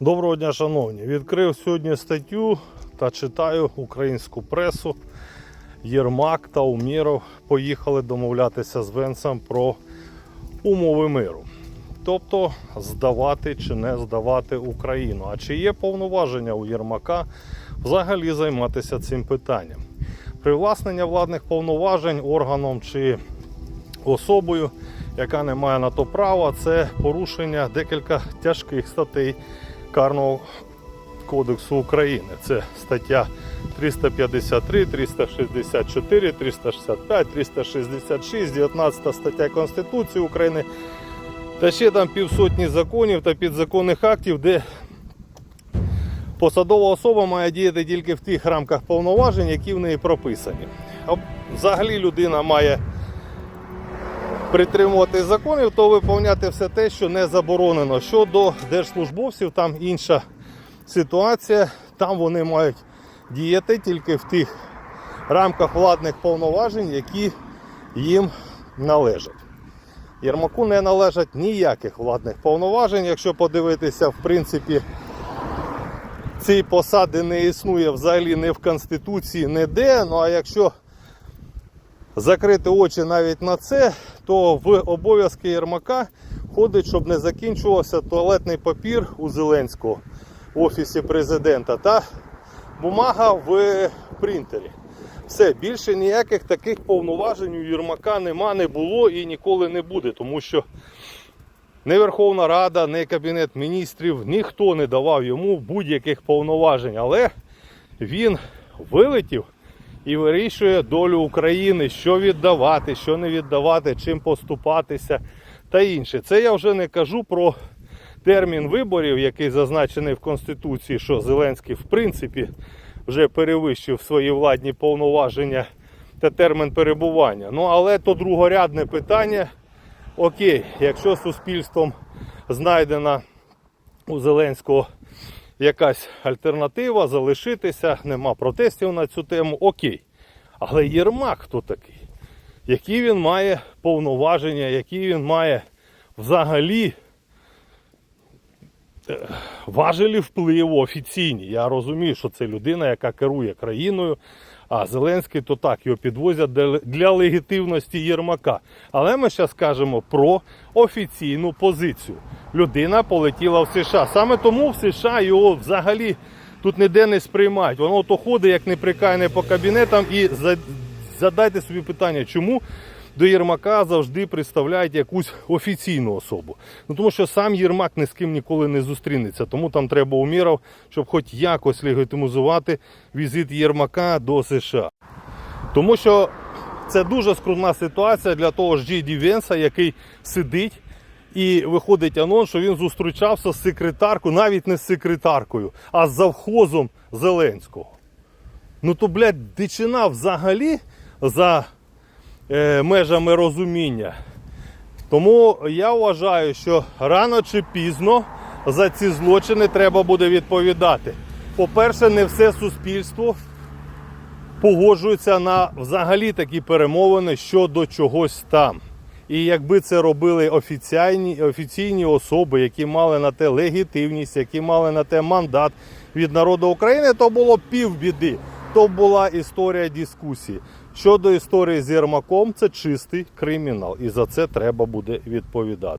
Доброго дня, шановні. Відкрив сьогодні статтю та читаю українську пресу. Єрмак та Уміров поїхали домовлятися з Венсом про умови миру. Тобто здавати чи не здавати Україну. А чи є повноваження у Єрмака взагалі займатися цим питанням? Привласнення владних повноважень органом чи особою, яка не має на то права, це порушення декілька тяжких статей Карного кодексу України. Це стаття 353, 364, 365, 366, 19 стаття Конституції України. Та ще там півсотні законів та підзаконних актів, де посадова особа має діяти тільки в тих рамках повноважень, які в неї прописані. А взагалі людина має притримувати законів, то виповняти все те, що не заборонено. Щодо держслужбовців, там інша ситуація. Там вони мають діяти тільки в тих рамках владних повноважень, які їм належать. Єрмаку не належать ніяких владних повноважень. Якщо подивитися, в принципі, цієї посади не існує взагалі не в Конституції, ніде. Ну а якщо закрити очі навіть на це, то в обов'язки Єрмака входить, щоб не закінчувався туалетний папір у Зеленського в офісі президента та бумага в принтері. Все, більше ніяких таких повноважень у Єрмака нема, не було і ніколи не буде, тому що не Верховна Рада, не Кабінет міністрів, ніхто не давав йому будь-яких повноважень. Але він вилетів і вирішує долю України, що віддавати, що не віддавати, чим поступатися та інше. Це я вже не кажу про термін виборів, який зазначений в Конституції, що Зеленський в принципі вже перевищив свої владні повноваження та термін перебування. Ну але то другорядне питання. Окей, якщо суспільством знайдена у Зеленського якась альтернатива, залишитися, нема протестів на цю тему, окей. Але Єрмак хто такий? Які він має повноваження, які він має взагалі е, важелі впливу офіційні. Я розумію, що це людина, яка керує країною, а Зеленський то так його підвозять для- легітимності Єрмака. Але ми зараз кажемо про офіційну позицію. Людина полетіла в США. Саме тому в США його взагалі тут ніде не сприймають. Воно то ходить, як неприкаяне по кабінетам. І задайте собі питання, чому до Єрмака завжди представляють якусь офіційну особу. Ну тому що сам Єрмак ні з ким ніколи не зустрінеться. Тому там треба умірав, щоб хоч якось легітимізувати візит Єрмака до США. Тому що це дуже скрутна ситуація для того ж Джейді Венса, який сидить і виходить анонс, що він зустрічався з секретаркою, навіть не з секретаркою, а з завхозом Зеленського. Ну то, блядь, дичина взагалі за межами розуміння. Тому я вважаю, що рано чи пізно за ці злочини треба буде відповідати. По-перше, не все суспільство погоджується на взагалі такі перемовини щодо чогось там. І якби це робили офіційні, офіційні особи, які мали на те легітимність, які мали на те мандат від народу України, то було півбіди. То була історія дискусії. Щодо історії з Єрмаком, це чистий кримінал, і за це треба буде відповідати.